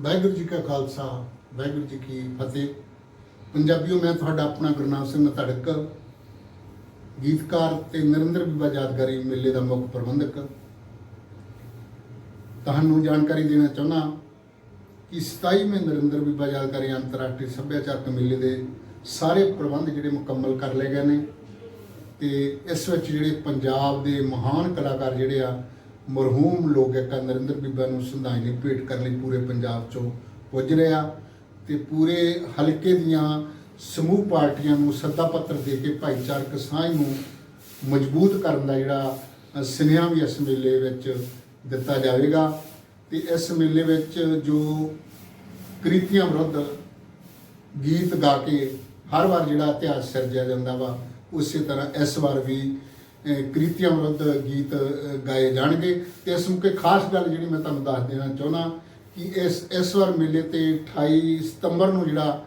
ਵਾਹਿਗੁਰੂ ਜੀ ਕਾ ਖਾਲਸਾ, ਵਾਹਿਗੁਰੂ ਜੀ ਕੀ ਫਤਿਹ। ਪੰਜਾਬੀਓ, ਮੈਂ ਤੁਹਾਡਾ ਆਪਣਾ ਗੁਰਨਾਮ ਸਿੰਘ ਧੜਕ ਗੀਤਕਾਰ ਤੇ ਨਰਿੰਦਰ ਬੀਬਾ ਯਾਦਗਾਰੀ ਮੇਲੇ ਦਾ ਮੁੱਖ ਪ੍ਰਬੰਧਕ। ਤੁਹਾਨੂੰ ਜਾਣਕਾਰੀ ਦੇਣਾ ਚਾਹੁੰਦਾ ਕਿ 27ਵੇਂ ਨਰਿੰਦਰ ਬੀਬਾ ਯਾਦਗਾਰੀ ਅੰਤਰਰਾਸ਼ਟਰੀ ਸੱਭਿਆਚਾਰਕ ਮੇਲੇ ਦੇ ਸਾਰੇ ਪ੍ਰਬੰਧ ਜਿਹੜੇ ਮੁਕੰਮਲ ਕਰ ਲਏ ਗਏ ਨੇ ਤੇ ਇਸ ਵਿੱਚ ਜਿਹੜੇ ਪੰਜਾਬ ਦੇ ਮਹਾਨ ਕਲਾਕਾਰ ਜਿਹੜੇ ਆ ਮਰਹੂਮ ਲੋਕ ਇੱਕ ਨਰਿੰਦਰ ਬੀਬਾ ਨੂੰ ਸ਼ਰਧਾਂਜਲੀ ਭੇਟ ਕਰਨ ਲਈ ਪੂਰੇ ਪੰਜਾਬ ਚੋਂ ਪੁੱਜ ਰਿਹਾ ਆ ਤੇ ਪੂਰੇ ਹਲਕੇ ਦੀਆਂ ਸਮੂਹ ਪਾਰਟੀਆਂ ਨੂੰ ਸੱਦਾ ਪੱਤਰ ਦੇ ਕੇ ਭਾਈਚਾਰਕ ਸਾਂਝ ਨੂੰ ਮਜ਼ਬੂਤ ਕਰਨ ਦਾ ਜਿਹੜਾ ਸੁਨੇਹਾ ਵੀ ਇਸ ਮੇਲੇ ਵਿੱਚ ਦਿੱਤਾ ਜਾਵੇਗਾ। ਤੇ ਇਸ ਮੇਲੇ ਵਿੱਚ ਜੋ ਕ੍ਰਿਤੀਆਂ ਵਿਰੁੱਧ ਗੀਤ ਗਾ ਕੇ ਹਰ ਵਾਰ ਜਿਹੜਾ ਇਤਿਹਾਸ ਸਿਰਜਿਆ ਜਾਂਦਾ ਵਾ, ਉਸੇ ਤਰ੍ਹਾਂ ਇਸ ਵਾਰ ਵੀ ਕ੍ਰਿਤੀਆਂ ਵਿਰੁੱਧ ਗੀਤ ਗਾਏ ਜਾਣਗੇ। ਤੇ ਇਸ ਮੌਕੇ ਖਾਸ ਗੱਲ ਜਿਹੜੀ ਮੈਂ ਤੁਹਾਨੂੰ ਦੱਸ ਦੇਣਾ ਚਾਹੁੰਦਾ ਕਿ ਇਸ ਇਸ ਵਾਰ ਮੇਲੇ ਤੇ 28 ਸਤੰਬਰ ਨੂੰ ਜਿਹੜਾ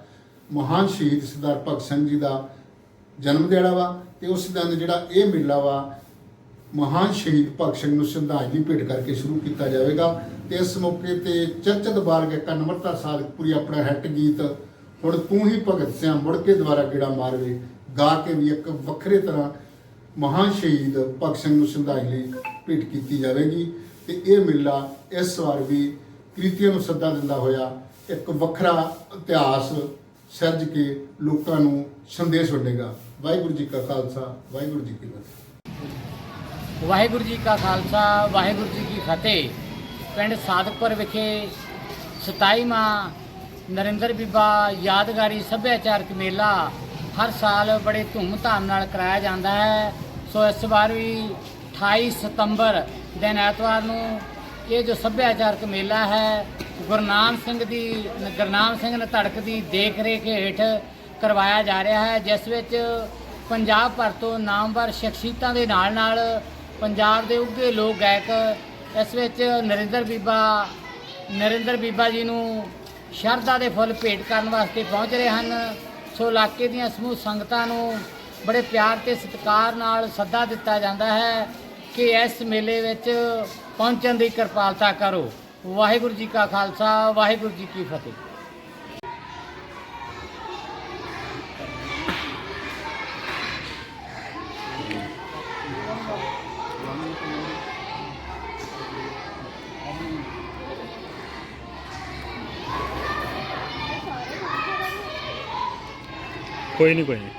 ਮਹਾਨ ਸ਼ਹੀਦ ਸਰਦਾਰ ਭਗਤ ਸਿੰਘ ਜੀ ਦਾ ਜਨਮ ਦਿਹਾੜਾ ਵਾ ਤੇ ਉਸ ਦਿਨ ਜਿਹੜਾ ਇਹ ਮੇਲਾ ਵਾ, ਮਹਾਨ ਸ਼ਹੀਦ ਭਗਤ ਸਿੰਘ ਨੂੰ ਸ਼ਰਧਾਂਜਲੀ ਭੇਟ ਕਰਕੇ ਸ਼ੁਰੂ ਕੀਤਾ ਜਾਵੇਗਾ। ਤੇ ਇਸ ਮੌਕੇ ਤੇ ਚਰਚਤ ਬਾਰਗ ਇੱਕ ਅਨਮਰਤਾ ਸਾਦਕਪੁਰੀ ਆਪਣਾ ਹਿੱਟ ਗੀਤ, ਹੁਣ ਤੂੰ ਹੀ ਭਗਤ ਸਿਆਂ ਮੁੜ ਕੇ ਦੁਬਾਰਾ ਗੇੜਾ ਮਾਰਵੇ, ਗਾ ਕੇ ਵੀ ਇੱਕ ਵੱਖਰੇ ਤਰ੍ਹਾਂ ਮਹਾਨ ਸ਼ਹੀਦ ਭਗਤ ਸਿੰਘ ਨੂੰ ਸ਼ਰਧਾਂਜਲੀ ਭੇਟ ਕੀਤੀ ਜਾਵੇਗੀ ਤੇ ਇਹ ਮੇਲਾ ਇਸ ਵਾਰ ਵੀ ਕ੍ਰਿਤੀਆਂ ਨੂੰ ਸੱਦਾ ਦਿੰਦਾ ਹੋਇਆ ਇੱਕ ਵੱਖਰਾ ਇਤਿਹਾਸ ਸਿਰਜ ਕੇ ਲੋਕਾਂ ਨੂੰ ਸੰਦੇਸ਼ ਵੰਡੇਗਾ। ਵਾਹਿਗੁਰੂ ਜੀ ਕਾ ਖਾਲਸਾ, ਵਾਹਿਗੁਰੂ ਜੀ ਕੀ ਫਤਿਹ। ਵਾਹਿਗੁਰੂ ਜੀ ਕਾ ਖਾਲਸਾ, ਵਾਹਿਗੁਰੂ ਜੀ ਕੀ ਫਤਿਹ। ਪਿੰਡ ਸਾਦਕਪੁਰ ਵਿਖੇ 27ਵਾਂ ਨਰਿੰਦਰ ਬੀਬਾ ਯਾਦਗਾਰੀ ਸੱਭਿਆਚਾਰਕ ਮੇਲਾ ਹਰ ਸਾਲ ਬੜੇ ਧੂਮ-ਧਾਮ ਨਾਲ ਕਰਾਇਆ ਜਾਂਦਾ ਹੈ। ਸੋ ਇਸ ਵਾਰ ਵੀ 28 ਸਤੰਬਰ ਦਿਨ ਐਤਵਾਰ ਨੂੰ ਇਹ ਜੋ ਸੱਭਿਆਚਾਰਕ ਮੇਲਾ ਹੈ ਗੁਰਨਾਮ ਸਿੰਘ ਦੀ ਗੁਰਨਾਮ ਸਿੰਘ ਨੇ ਧੜਕ ਦੀ ਦੇਖ ਰੇਖ ਹੇਠ ਕਰਵਾਇਆ ਜਾ ਰਿਹਾ ਹੈ, ਜਿਸ ਵਿੱਚ ਪੰਜਾਬ ਭਰ ਤੋਂ ਨਾਮਵਰ ਸ਼ਖਸੀਅਤਾਂ ਦੇ ਨਾਲ ਨਾਲ ਪੰਜਾਬ ਦੇ ਉੱਘੇ ਲੋਕ ਗਾਇਕ, ਇਸ ਵਿੱਚ ਨਰਿੰਦਰ ਬੀਬਾ ਨਰਿੰਦਰ ਬੀਬਾ ਜੀ ਨੂੰ ਸ਼ਰਧਾ ਦੇ ਫੁੱਲ ਭੇਟ ਕਰਨ ਵਾਸਤੇ ਪਹੁੰਚ ਰਹੇ ਹਨ। ਸੋ ਇਲਾਕੇ ਦੀਆਂ ਸਮੂਹ ਸੰਗਤਾਂ ਨੂੰ ਬੜੇ ਪਿਆਰ ਤੇ ਸਤਿਕਾਰ ਨਾਲ ਸੱਦਾ ਦਿੱਤਾ ਜਾਂਦਾ ਹੈ ਕਿ ਇਸ ਮੇਲੇ ਵਿੱਚ ਪਹੁੰਚਣ ਦੀ ਕਿਰਪਾਲਤਾ ਕਰੋ। ਵਾਹਿਗੁਰੂ ਜੀ ਕਾ ਖਾਲਸਾ, ਵਾਹਿਗੁਰੂ ਜੀ ਕੀ ਫਤਿਹ। ਕੋਈ ਨਹੀਂ ਕੋਈ ਨਹੀਂ